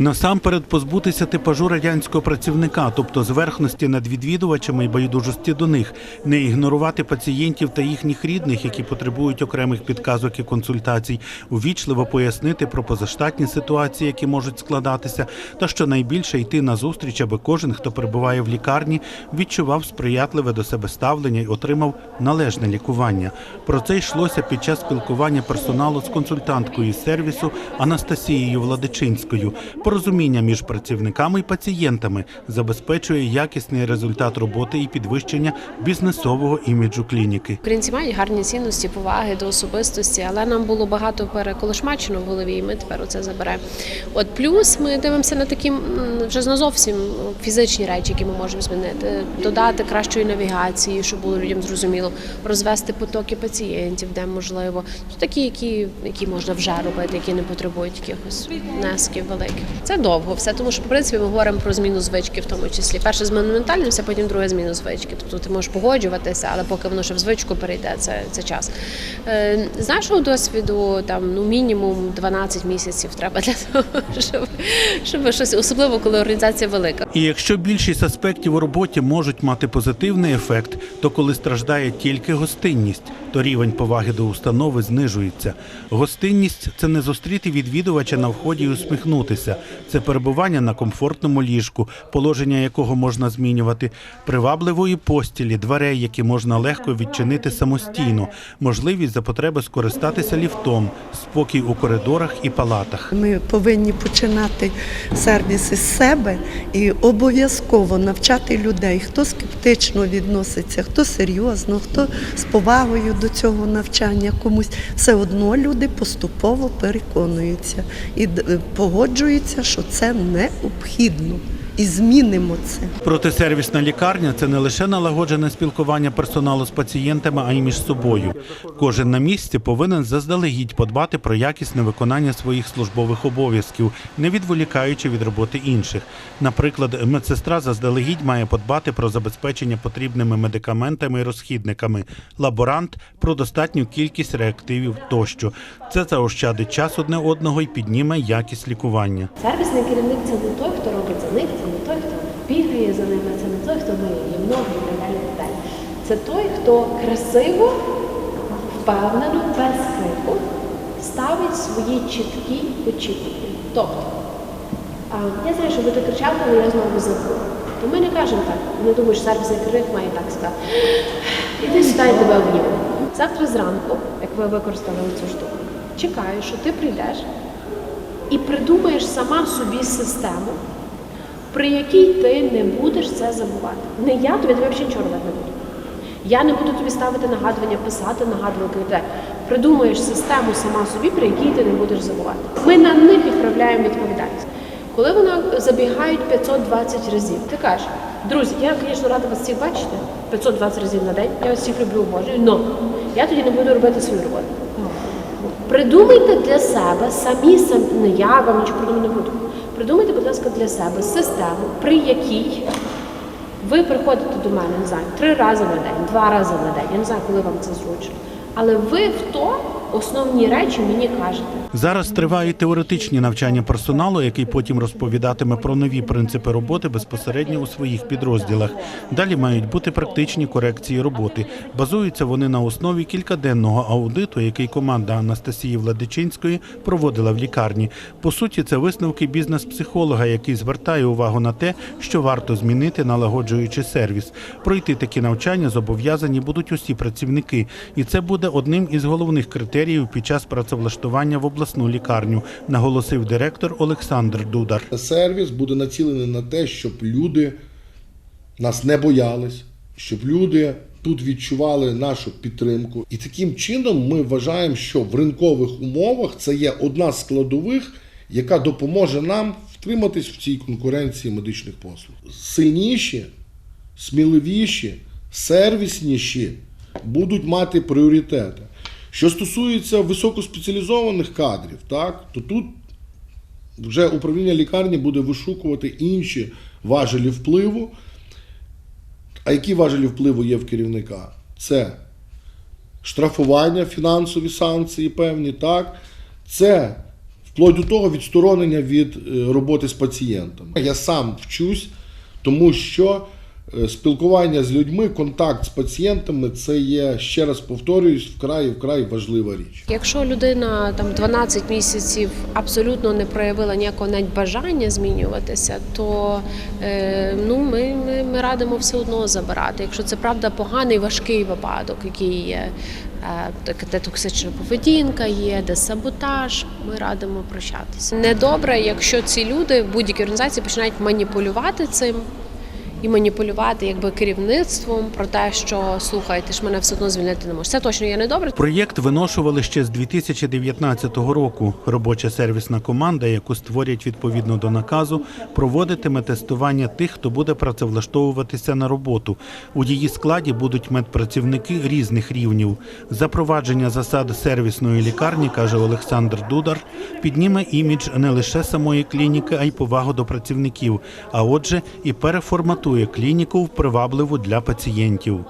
Насамперед позбутися типажу радянського працівника, тобто зверхності над відвідувачами і байдужості до них, не ігнорувати пацієнтів та їхніх рідних, які потребують окремих підказок і консультацій, увічливо пояснити про позаштатні ситуації, які можуть складатися, та що найбільше йти на зустріч, аби кожен, хто перебуває в лікарні, відчував сприятливе до себе ставлення і отримав належне лікування. Про це йшлося під час спілкування персоналу з консультанткою із сервісу Анастасією Владичинською. Порозуміння між працівниками і пацієнтами забезпечує якісний результат роботи і підвищення бізнесового іміджу клініки. Українці мають гарні цінності, поваги до особистості, але нам було багато переколошмачено в голові, і ми тепер оце заберемо. От плюс ми дивимося на такі вже на зовсім фізичні речі, які ми можемо змінити, додати кращої навігації, щоб було людям зрозуміло, розвести потоки пацієнтів, де можливо. Такі, які, які можна вже робити, які не потребують якихось внесків великих. Це довго все, тому що в принципі ми говоримо про зміну звички, в тому числі. Перше з монументальним, все потім друге зміну звички. Тобто ти можеш погоджуватися, але поки воно ще в звичку перейде, це, це час. Е, з нашого досвіду, там ну мінімум 12 місяців треба для того, щоб, щоб щось, особливо коли організація велика. І якщо більшість аспектів у роботі можуть мати позитивний ефект, то коли страждає тільки гостинність, то рівень поваги до установи знижується. Гостинність це не зустріти відвідувача на вході і усміхнутися. Це перебування на комфортному ліжку, положення якого можна змінювати, привабливої постілі, дверей, які можна легко відчинити самостійно, можливість за потреби скористатися ліфтом, спокій у коридорах і палатах. Ми повинні починати сервіс із себе і обов'язково навчати людей, хто скептично відноситься, хто серйозно, хто з повагою до цього навчання комусь. Все одно люди поступово переконуються і погоджуються, що це необхідно. І змінимо це. Проте сервісна лікарня це не лише налагоджене спілкування персоналу з пацієнтами, а й між собою. Кожен на місці повинен заздалегідь подбати про якісне виконання своїх службових обов'язків, не відволікаючи від роботи інших. Наприклад, медсестра заздалегідь має подбати про забезпечення потрібними медикаментами і розхідниками, лаборант про достатню кількість реактивів тощо. Це заощадить час одне одного і підніме якість лікування. Сервісний керівник це не той, хто робить за них, це не той, хто бігає за ними, це не той, хто миє їм ноги і так далі. і так далі. Це той, хто красиво, впевнено, без крику ставить свої чіткі очікування. Тобто, а, я знаю, що ви тут кричали, але я знову забула. То ми не кажемо так. Не думаю, що сервісний керівник має так сказати. Іди сюди, я тебе обніму. Завтра зранку, як ви використали цю штуку, чекаю, що ти прийдеш і придумаєш сама собі систему, при якій ти не будеш це забувати. Не я тобі тобі взагалі нічого не буду. Я не буду тобі ставити нагадування, писати нагадувати. і так. Придумаєш систему сама собі, при якій ти не будеш забувати. Ми на них відправляємо відповідальність. Коли вони забігають 520 разів, ти кажеш, друзі, я, звісно, рада вас всіх бачити 520 разів на день, я вас всіх люблю, обожнюю, але я тоді не буду робити свою роботу. Придумайте для себе самі самі, не я вам нічого придумати не буду. Придумайте, будь ласка, для себе систему, при якій ви приходите до мене, не знаю, три рази на день, два рази на день. Я не знаю, коли вам це зручно. Але ви в то основні речі мені кажете. Зараз тривають теоретичні навчання персоналу, який потім розповідатиме про нові принципи роботи безпосередньо у своїх підрозділах. Далі мають бути практичні корекції роботи. Базуються вони на основі кількаденного аудиту, який команда Анастасії Владичинської проводила в лікарні. По суті, це висновки бізнес-психолога, який звертає увагу на те, що варто змінити, налагоджуючи сервіс. Пройти такі навчання зобов'язані будуть усі працівники, і це буде одним із головних критеріїв під час працевлаштування в обласну лікарню, наголосив директор Олександр Дудар. Сервіс буде націлений на те, щоб люди нас не боялись, щоб люди тут відчували нашу підтримку. І таким чином ми вважаємо, що в ринкових умовах це є одна з складових, яка допоможе нам втриматись в цій конкуренції медичних послуг. Сильніші, сміливіші, сервісніші будуть мати пріоритети. Що стосується високоспеціалізованих кадрів, так, то тут вже управління лікарні буде вишукувати інші важелі впливу. А які важелі впливу є в керівника? Це штрафування, фінансові санкції певні, так? Це вплоть до того відсторонення від е, роботи з пацієнтами. Я сам вчусь, тому що спілкування з людьми, контакт з пацієнтами це є, ще раз повторююсь, вкрай вкрай важлива річ. Якщо людина там 12 місяців абсолютно не проявила ніякого навіть бажання змінюватися, то е, ну ми, ми, ми радимо все одно забирати. Якщо це правда поганий важкий випадок, який є, е, де токсична поведінка є, де саботаж, ми радимо прощатися. Недобре, якщо ці люди в будь-якій організації починають маніпулювати цим. І маніпулювати якби керівництвом про те, що слухай, ти ж мене все одно звільнити не можеш. Це точно є недобре. Проєкт виношували ще з 2019 року. Робоча сервісна команда, яку створять відповідно до наказу, проводитиме тестування тих, хто буде працевлаштовуватися на роботу. У її складі будуть медпрацівники різних рівнів. Запровадження засад сервісної лікарні, каже Олександр Дудар, підніме імідж не лише самої клініки, а й повагу до працівників. А отже, і переформатує клініку в привабливу для пацієнтів.